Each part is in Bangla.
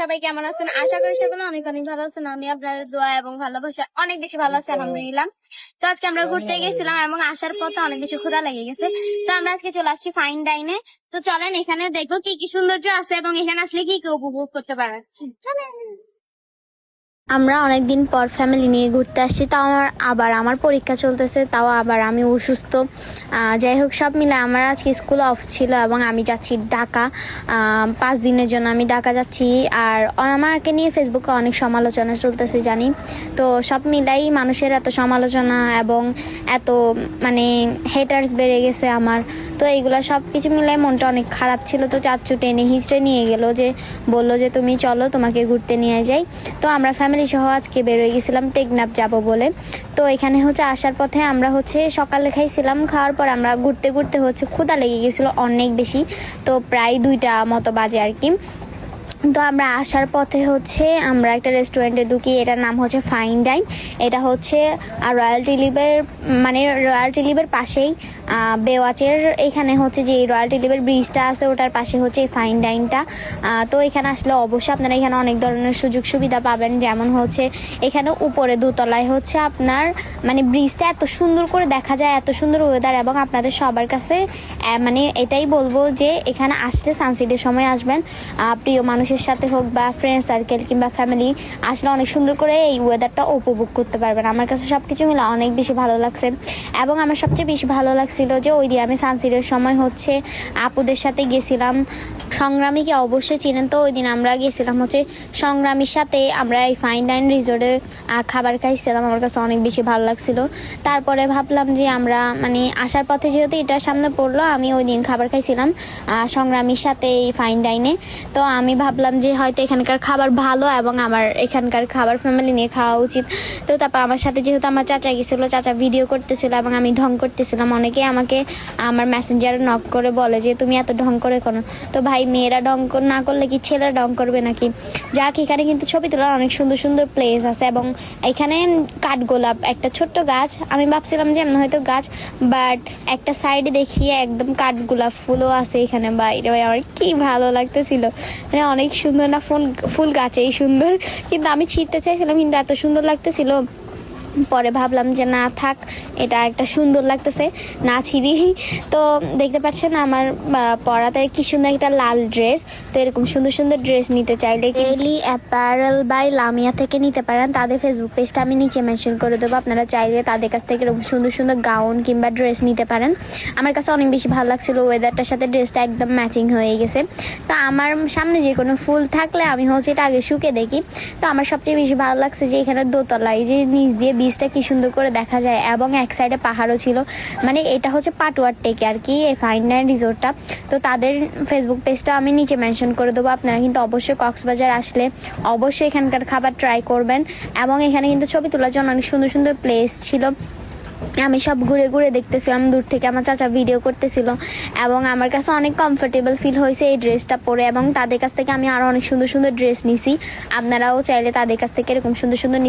সবাই কেমন আছেন? আশা করি সকলে অনেক অনেক ভালো আছেন। আমি আপনাদের দোয়া এবং ভালোবাসা অনেক বেশি ভালো আছে আলহামদুলিল্লাহ। তো আজকে আমরা ঘুরতে গেছিলাম এবং আসার পথে অনেক বেশি ক্ষুধা লেগে গেছে। তো আমরা আজকে চলে আসছি ফাইন ডাইনে তো চলেন এখানে দেখব কি কি সৌন্দর্য আছে এবং এখানে আসলে কি কি উপভোগ করতে পারেন। চলেন। আমরা অনেকদিন পর ফ্যামিলি নিয়ে ঘুরতে আসছি, তাও আমার আবার, আমার পরীক্ষা চলতেছে, তাও আবার আমি অসুস্থ। যাই হোক, সব মিলে আমার আজকে স্কুল অফ ছিল এবং আমি যাচ্ছি ঢাকা। পাঁচ দিনের জন্য আমি ঢাকা যাচ্ছি। আর আমাকে নিয়ে ফেসবুকে অনেক সমালোচনা চলতেছে, জানি। তো সব মিলাই মানুষের এত সমালোচনা এবং এত মানে হেটার্স বেড়ে গেছে আমার। তো এইগুলো সব কিছু মিলাই মনটা অনেক খারাপ ছিল। তো চাচ্চু টেনে হিস্ট্রে নিয়ে গেলো যে, বলল যে, তুমি চলো, তোমাকে ঘুরতে নিয়ে যাই। তো আমরা সহ আজকে বেরোয় গেছিলাম, টেকনাফ যাব বলে। তো এখানে হচ্ছে আসার পথে আমরা হচ্ছে সকালে খাইছিলাম, খাওয়ার পর আমরা ঘুরতে ঘুরতে হচ্ছে ক্ষুদা লেগে গেছিল অনেক বেশি। তো প্রায় দুইটা মতো বাজে আর কি। তো আমরা আসার পথে হচ্ছে আমরা একটা রেস্টুরেন্টে ঢুকি, এটার নাম হচ্ছে ফাইন ডাইন এটা হচ্ছে রয়্যাল টিলিপের মানে রয়্যাল টিলিপের পাশেই বেওয়াচের এখানে হচ্ছে যে রয়্যাল টিলিপের ব্রিজটা আছে, ওটার পাশে হচ্ছে এই ফাইন ডাইনটা তো এখানে আসলে অবশ্যই আপনারা এখানে অনেক ধরনের সুযোগ সুবিধা পাবেন, যেমন হচ্ছে এখানে উপরে দোতলায় হচ্ছে আপনার মানে ব্রিজটা এত সুন্দর করে দেখা যায়, এত সুন্দর ওয়েদার এবং আপনাদের সবার কাছে মানে এটাই বলব যে এখানে আসলে সানসেটের সময় আসবেন। প্রিয় প্রিয় মানুষের সাথে হোক বা ফ্রেন্ড সার্কেল কিংবা ফ্যামিলি আসলে অনেক সুন্দর করে এই ওয়েদারটা উপভোগ করতে পারবেন। আমার কাছে সব কিছু মিলে অনেক বেশি ভালো লাগছে এবং আমার সবচেয়ে বেশি ভালো লাগছিল যে ওই দিয়ে আমি সানসেটের সময় হচ্ছে আপুদের সাথে গেছিলাম। সংগ্রামীকে অবশ্যই চিনেন তো, ওই দিন আমরা গেছিলাম হচ্ছে সংগ্রামীর সাথে আমরা এই ফাইন ডাইন রিসোর্টে খাবার খাইছিলাম। আমার কাছে অনেক বেশি ভালো লাগছিল। তারপরে ভাবলাম যে আমরা মানে আসার পথে যেহেতু এটার সামনে পড়ল, আমি ওই দিন খাবার খাইছিলাম সংগ্রামীর সাথে এই ফাইন ডাইনে তো আমি ভাবলাম যে হয়তো এখানকার খাবার ভালো এবং আমার এখানকার খাবার ফ্যামিলি নিয়ে খাওয়া উচিত। তো তারপর আমার সাথে যেহেতু আমার চাচা গেছিল, চাচা ভিডিও করতেছিল এবং আমি ঢং করতেছিলাম। অনেকে আমাকে আমার মেসেঞ্জারে নক করে বলে যে, তুমি এত ঢং করে কোনো? তো ভাই, মেয়েরা ঢং না করলে কি ছেলেরা ঢং করবে নাকি? যাক, এখানে কিন্তু ছবি তোলার অনেক সুন্দর সুন্দর প্লেস আছে এবং এখানে কাঠগোলাপ, একটা ছোট্ট গাছ। আমি ভাবছিলাম যে এমন হয়তো গাছ বাট একটা সাইডে দেখিয়ে একদম কাঠগোলাপ ফুলও আছে এখানে। বাইরে আমার কি ভালো লাগতেছিল। মানে অনেক সুন্দর না ফুল ফুল গাছেই সুন্দর। কিন্তু আমি ছিঁড়তে চাইছিলাম কিন্তু এত সুন্দর লাগতেছিল। পরে ভাবলাম যে না, থাক, এটা একটা সুন্দর লাগতেছে, না ছিঁড়ি। তো দেখতে পাচ্ছেন আমার পরাতে কি সুন্দর একটা লাল ড্রেস তো এরকম সুন্দর সুন্দর ড্রেস নিতে চাইলে এলি অ্যাপারেল বাই লামিয়া থেকে নিতে পারেন। তাদের ফেসবুক পেজটা আমি নিচে মেনশন করে দেবো। আপনারা চাইলে তাদের কাছ থেকে এরকম সুন্দর সুন্দর গাউন কিংবা ড্রেস নিতে পারেন। আমার কাছে অনেক বেশি ভালো লাগছিল ওয়েদারটার সাথে ড্রেসটা একদম ম্যাচিং হয়ে গেছে। তো আমার সামনে যে কোনো ফুল থাকলে আমি হচ্ছে এটা আগে শুকে দেখি। তো আমার সবচেয়ে বেশি ভালো লাগছে যে এখানে দোতলায় যে নিচ দিয়ে বীজটা কি সুন্দর করে দেখা যায় এবং এক সাইডে পাহাড়ও ছিল। মানে এটা হচ্ছে পাটুয়ার টেকে আর কি, এই ফাইন ডাইন রিসোর্টটা তো তাদের ফেসবুক পেজটা আমি নিচে মেনশন করে দেবো, আপনারা কিন্তু অবশ্যই কক্সবাজার আসলে অবশ্যই এখানকার খাবার ট্রাই করবেন। এবং এখানে কিন্তু ছবি তোলার জন্য অনেক সুন্দর সুন্দর প্লেস ছিল। আমি সব ঘুরে ঘুরে দেখতেছিলাম, দূর থেকে আমার চাচা ভিডিও করতেছিল এবং আমার কাছে অনেক কমফোর্টেবল ফিল হয়েছে এই ড্রেসটা পরে এবং তাদের কাছ থেকে আমি আরও অনেক সুন্দর সুন্দর ড্রেস নিছি। আপনারাও চাইলে তাদের কাছ থেকে এরকম সুন্দর সুন্দর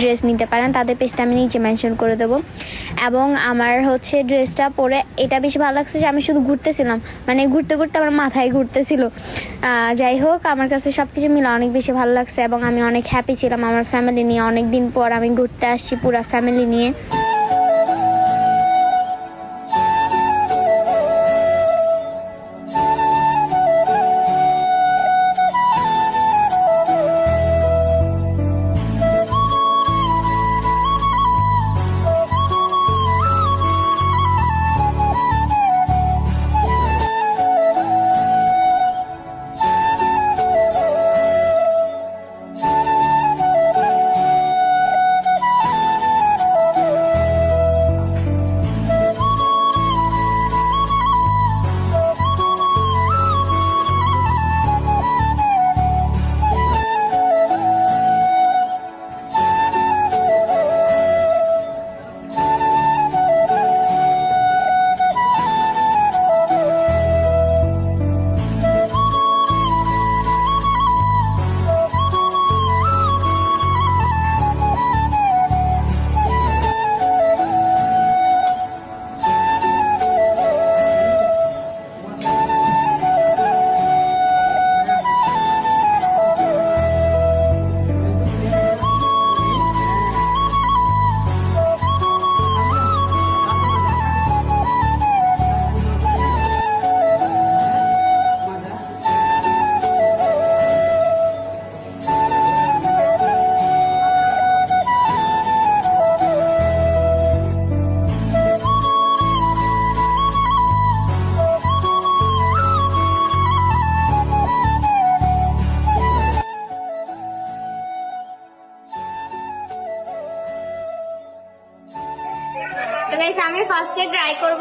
ড্রেস নিতে পারেন, তাদের পেজটা আমি নিচে মেনশন করে দেবো। এবং আমার হচ্ছে ড্রেসটা পরে এটা বেশি ভালো লাগছে যে আমি শুধু ঘুরতেছিলাম মানে ঘুরতে ঘুরতে আমার মাথায় ঘুরতেছিল। যাই হোক, আমার কাছে সব কিছু মিলে অনেক বেশি ভালো লাগছে এবং আমি অনেক হ্যাপি ছিলাম আমার ফ্যামিলি নিয়ে। অনেক দিন পর আমি ঘুরতে আসছি পুরো ফ্যামিলি নিয়ে।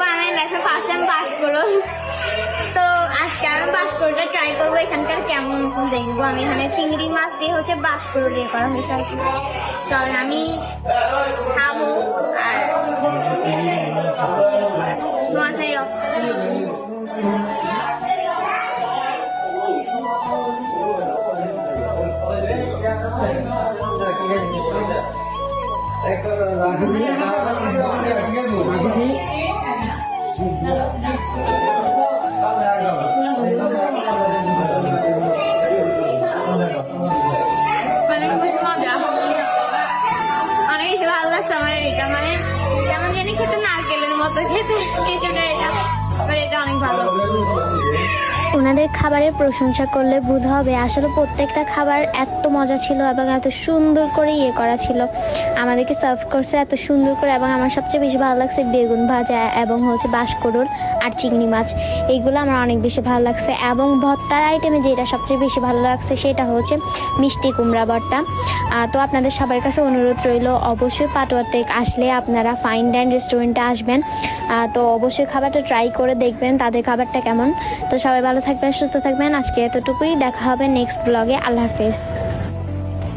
করব আমি লাইফে ফার্স্ট টাইম বাস করো তো আজকে আমি বাস করতে ট্রাই করব, এখানকার কেমন দেখব। আমি এখানে চিংড়ি মাছ দিয়ে হচ্ছে বাস করে দিয়ে করা হয়েছে আর কি। চলেন আমি খাব আর মাছের মানে এটা মানে কেমন জানি খেতে নারকেলের মতো খেতে। কিছুটা এটা। এটা অনেক ভালো। ওনাদের খাবারের প্রশংসা করলে বোধ হবে আসলে প্রত্যেকটা খাবার এত মজা ছিল এবং এত সুন্দর করে ইয়ে করা ছিল। আমাদেরকে সার্ভ করছে এত সুন্দর করে এবং আমার সবচেয়ে বেশি ভালো লাগছে বেগুন ভাজা এবং হচ্ছে বাঁশকরুল আর চিংড়ি মাছ। এইগুলো আমার অনেক বেশি ভালো লাগছে এবং ভর্তার আইটেমে যেটা সবচেয়ে বেশি ভালো লাগছে সেটা হচ্ছে মিষ্টি কুমড়া ভর্তা। তো আপনাদের সবার কাছে অনুরোধ রইল, অবশ্যই পাটোয়ার টেক আসলে আপনারা ফাইন ডাইন রেস্টুরেন্টে আসবেন। তো অবশ্যই খাবারটা ট্রাই করে দেখবেন, তাদের খাবারটা কেমন। তো সবাই ভালো থাকবেন সুস্থ থাকবেন। আজকে এতটুকুই। দেখা হবে নেক্সট ব্লগে আল্লাহ হাফেজ।